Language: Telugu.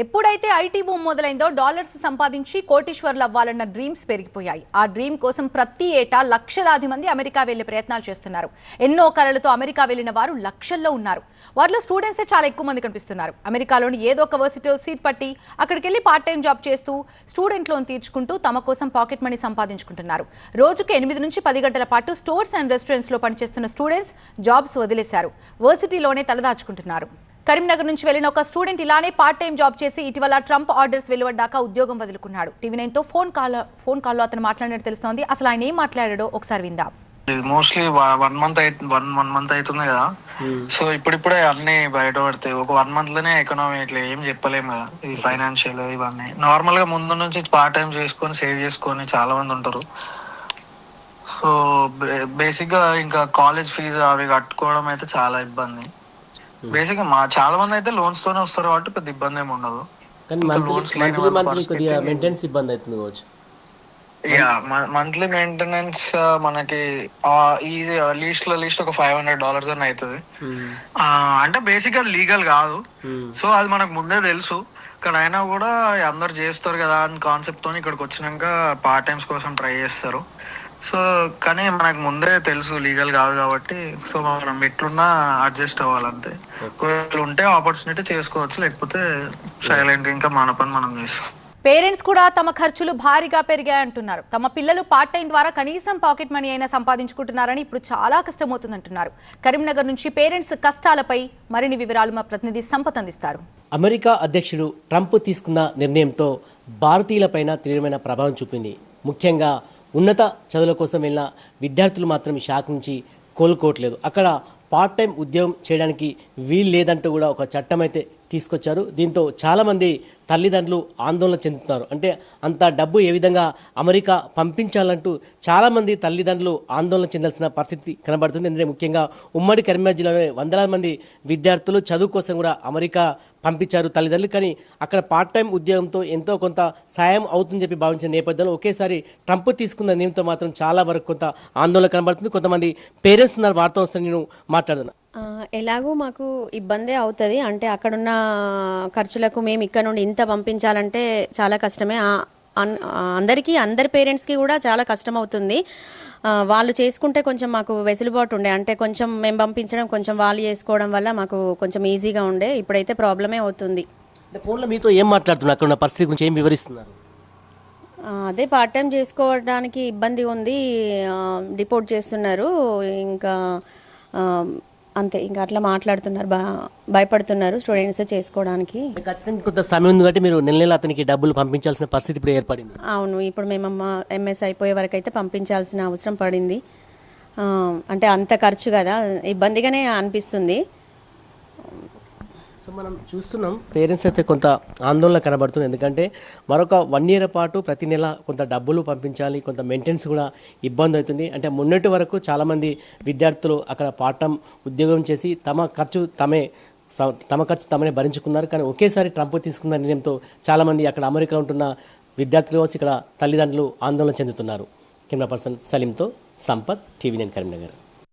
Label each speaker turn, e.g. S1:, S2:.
S1: ఎప్పుడైతే ఐటీ బూమ్ మొదలైందో డాలర్స్ సంపాదించి కోటీశ్వర్లు అవ్వాలన్న డ్రీమ్స్ పెరిగిపోయాయి. ఆ డ్రీమ్ కోసం ప్రతి ఏటా లక్షలాది మంది అమెరికా వెళ్ళే ప్రయత్నాలు చేస్తున్నారు. ఎన్నో కళలతో అమెరికా వెళ్ళిన వారు లక్షల్లో ఉన్నారు. వారిలో స్టూడెంట్సే చాలా ఎక్కువ మంది కనిపిస్తున్నారు. అమెరికాలోని ఏదో ఒక వర్సిటీలో సీట్ పట్టి అక్కడికి వెళ్ళి పార్ట్ టైం జాబ్ చేస్తూ స్టూడెంట్ లోన్ తీర్చుకుంటూ తమ కోసం పాకెట్ మనీ సంపాదించుకుంటున్నారు. రోజుకు ఎనిమిది నుంచి పది గంటల పాటు స్టోర్స్ అండ్ రెస్టారెంట్స్లో పనిచేస్తున్న స్టూడెంట్స్ జాబ్స్ వదిలేశారు. వర్సిటీలోనే తలదాచుకుంటున్నారు. కరీంనగర్ నుంచి వెళ్ళిన ఒక స్టూడెంట్ ఇలానే పార్ట్ టైం జాబ్ చేసి ఇటీవల ట్రంప్ ఆర్డర్స్ వెలువడ్డాక ఉద్యోగం వదులుకున్నాడు. టీవీ నైన్తో ఫోన్ కాల్ ఫోన్ కాల్లో అతను మాట్లాడినట్టు తెలుస్తోంది. అసలు ఆయన ఏం మాట్లాడాడో ఒకసారి విందాం.
S2: Mostly one month one one month అవుతుంది కదా. సో ఇప్పుడిప్పుడే అన్ని బయట పడతాయి ఒక వన్ మంత్లోనే ఎకనామీ ఇట్లా ఏం చెప్పలేము కదా. ఇది ఫైనాన్షియల్ ఇవన్నీ. నార్మల్గా ముందు నుంచి పార్ట్ టైం చేసుకొని సేవ్ చేసుకొని చాలా మంది ఉంటారు. సో బేసిక్గా ఇంకా కాలేజ్ ఫీజు అవి కట్టుకోవడం అయితే చాలా ఇబ్బంది. బేసిక్ మా చాలా మంది అయితే లోన్స్ తోనే వస్తారు కాబట్టి పెద్ద ఇబ్బంది ఏమి ఉండదు.
S3: మెయింటెనెన్స్ ఇబ్బంది అవుతుంది కావచ్చు.
S2: యా మంత్లీ మెయింటెనెన్స్ మనకి ఈజీ లీస్ట్లో లీస్ట్ ఒక ఫైవ్ హండ్రెడ్ డాలర్స్ అని అవుతుంది. ఆ, అంటే బేసిక్ అది లీగల్ కాదు. సో అది మనకు ముందే తెలుసు. ఇక్కడ అయినా కూడా అందరు చేస్తారు కదా అని కాన్సెప్ట్ తోని ఇక్కడికి వచ్చినాక పార్ట్ టైమ్స్ కోసం ట్రై చేస్తారు. సో కానీ మనకు ముందే తెలుసు లీగల్ కాదు కాబట్టి సో మనం ఎట్లున్నా అడ్జస్ట్ అవ్వాలి అంతే ఒకవేళ ఉంటే ఆపర్చునిటీ చేసుకోవచ్చు లేకపోతే సైలెంట్ ఇంకా మన పని మనం చేస్తాం.
S1: పేరెంట్స్ కూడా తమ ఖర్చులు భారీగా పెరిగాయంటున్నారు. తమ పిల్లలు పార్ట్ టైం ద్వారా కనీసం పాకెట్ మనీ అయినా సంపాదించుకుంటున్నారని ఇప్పుడు చాలా కష్టమవుతుందంటున్నారు. కరీంనగర్ నుంచి పేరెంట్స్ కష్టాలపై మరిన్ని వివరాలు మా ప్రతినిధి సంపత్ అందిస్తారు
S3: అమెరికా అధ్యక్షుడు ట్రంప్ తీసుకున్న నిర్ణయంతో భారతీయులపైన తీవ్రమైన ప్రభావం చూపింది. ముఖ్యంగా ఉన్నత చదువుల కోసం వెళ్ళిన విద్యార్థులు మాత్రం ఈ షాక్ నుంచి కోలుకోవట్లేదు. అక్కడ పార్ట్ టైం ఉద్యోగం చేయడానికి వీలు లేదంటూ కూడా ఒక చట్టం అయితే తీసుకొచ్చారు. దీంతో చాలామంది తల్లిదండ్రులు ఆందోళన చెందుతున్నారు. అంటే అంత డబ్బు ఏ విధంగా అమెరికా పంపించాలంటూ చాలామంది తల్లిదండ్రులు ఆందోళన చెందాల్సిన పరిస్థితి కనబడుతుంది. ఎందుకంటే ముఖ్యంగా ఉమ్మడి కరీంనగర్ జిల్లాలో వందలాది మంది విద్యార్థులు చదువు కోసం కూడా అమెరికా పంపించారు తల్లిదండ్రులు. కానీ అక్కడ పార్ట్ టైం ఉద్యోగంతో ఎంతో కొంత సాయం అవుతుందని చెప్పి భావించిన నేపథ్యంలో ఒకేసారి ట్రంప్ తీసుకున్న నియమంతో మాత్రం చాలా వరకు కొంత ఆందోళన కనబడుతుంది. కొంతమంది పేరెంట్స్ ఉన్నారు. వార్త వస్తే నేను
S4: మాట్లాడుతున్నాను ఎలాగూ మాకు ఇబ్బందే అవుతుంది. అంటే అక్కడున్న ఖర్చులకు మేము ఇక్కడ నుండి ఇంత పంపించాలంటే చాలా కష్టమే. అందరికీ అందరి పేరెంట్స్కి కూడా చాలా కష్టం అవుతుంది వాళ్ళు చేసుకుంటే కొంచెం మాకు వెసులుబాటు ఉండే. అంటే కొంచెం మేము పంపించడం కొంచెం వాళ్ళు చేసుకోవడం వల్ల మాకు కొంచెం ఈజీగా ఉండే. ఇప్పుడైతే ప్రాబ్లమే అవుతుంది.
S3: ఫోన్లో మీతో ఏం మాట్లాడుతున్నారు? అక్కడ ఉన్న పరిస్థితి గురించి ఏం వివరిస్తున్నారు?
S4: అదే పార్ట్ టైం చేసుకోవడానికి ఇబ్బంది ఉంది. డిపోర్ట్ చేస్తున్నారు. ఇంకా అంతే ఇంకా అట్లా మాట్లాడుతున్నారు బా భయపడుతున్నారు స్టూడెంట్స్ చేసుకోవడానికి.
S3: ఖచ్చితంగా కొంత సమయం ఉంది కాబట్టి మీరు నెల నెల అతనికి డబ్బులు పంపించాల్సిన పరిస్థితి ఇప్పుడు ఏర్పడింది.
S4: అవును ఇప్పుడు మేము ఎంఎస్ అయిపోయే వరకు అయితే పంపించాల్సిన అవసరం పడింది. అంటే అంత ఖర్చు కదా ఇబ్బందిగానే అనిపిస్తుంది.
S3: సో మనం చూస్తున్నాం పేరెంట్స్ అయితే కొంత ఆందోళన కనబడుతుంది. ఎందుకంటే మరొక వన్ ఇయర్ పాటు ప్రతి నెల కొంత డబ్బులు పంపించాలి కొంత మెయింటెనెన్స్ కూడా ఇబ్బంది అవుతుంది. అంటే మొన్నటి వరకు చాలామంది విద్యార్థులు అక్కడ పాఠం ఉద్యోగం చేసి తమ ఖర్చు తమే తమ ఖర్చు తమనే భరించుకున్నారు. కానీ ఒకేసారి ట్రంప్ తీసుకున్న నిర్ణయంతో చాలామంది అక్కడ అమెరికాలో ఉంటున్న విద్యార్థులు వచ్చి ఇక్కడ తల్లిదండ్రులు ఆందోళన చెందుతున్నారు. కెమెరా పర్సన్ సలీంతో సంపత్ టీవీ నేను కరీంనగర్.